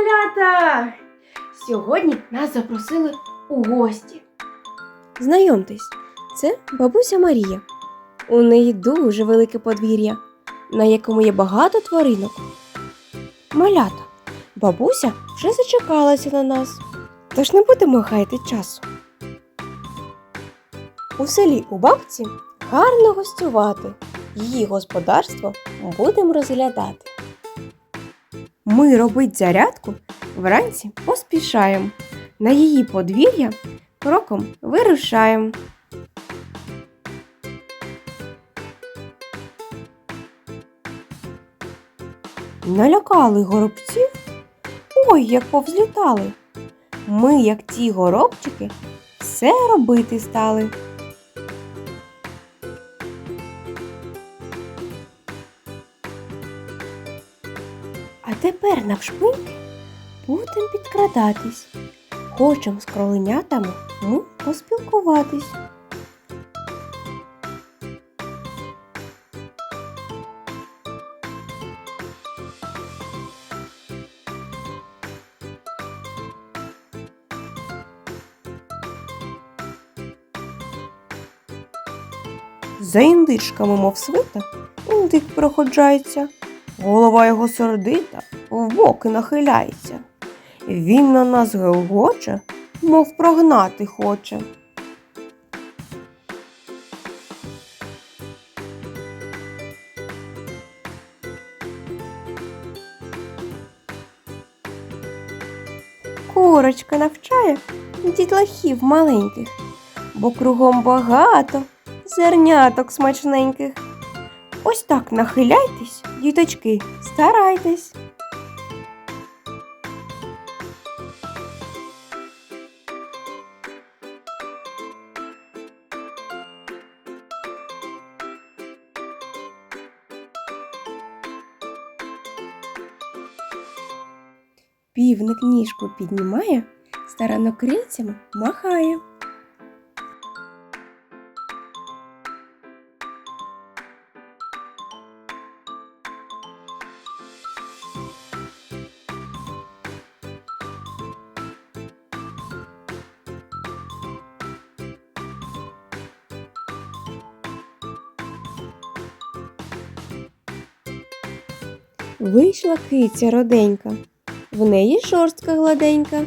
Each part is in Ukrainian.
малята! Сьогодні нас запросили у гості. Знайомтесь, це бабуся Марія. У неї дуже велике подвір'я, на якому є багато тваринок. Малята, бабуся вже зачекалася на нас, тож не будемо гаяти часу. У селі у бабці гарно гостювати. Її господарство будемо розглядати. Ми робить зарядку вранці поспішаємо. На її подвір'я кроком вирушаємо. Налякали горобців? Ой, як повзлітали. Ми, як ті горобчики, все робити стали. А тепер навшпиньки будемо підкрадатись. Хочемо з кроленятами ми поспілкуватись. За індичками, мов свита, індик проходжається, голова його сердита, в боки нахиляється. Він на нас гелгоче, мов прогнати хоче. Курочка навчає дітлахів маленьких, бо кругом багато зерняток смачненьких. Ось так нахиляйтесь, діточки, старайтесь. Півник ніжку піднімає, старанно крильцями махає. Вийшла киця роденька, в неї шорстка гладенька,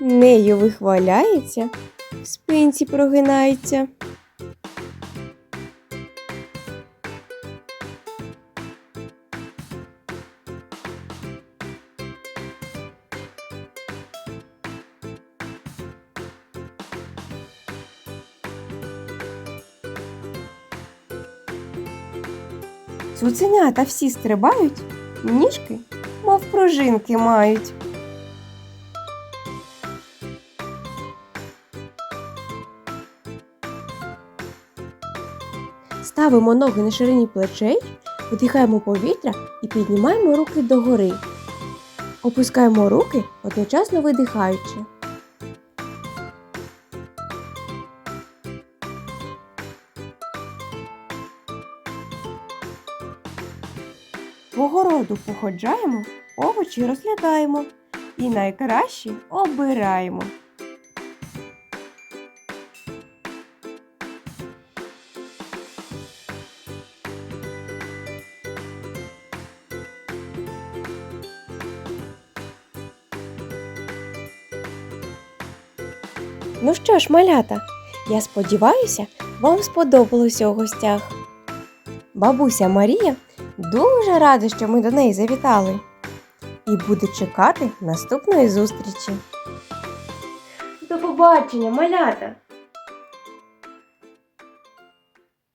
нею вихваляється, в спинці прогинається. Цуценята всі стрибають, ніжки, мов пружинки мають. Ставимо ноги на ширині плечей, вдихаємо повітря і піднімаємо руки догори. Опускаємо руки, одночасно видихаючи. По городу походжаємо, овочі розглядаємо і найкращі обираємо. Ну що ж, малята, я сподіваюся, вам сподобалося у гостях. Бабуся Марія дуже рада, що ми до неї завітали. І буду чекати наступної зустрічі. До побачення, малята!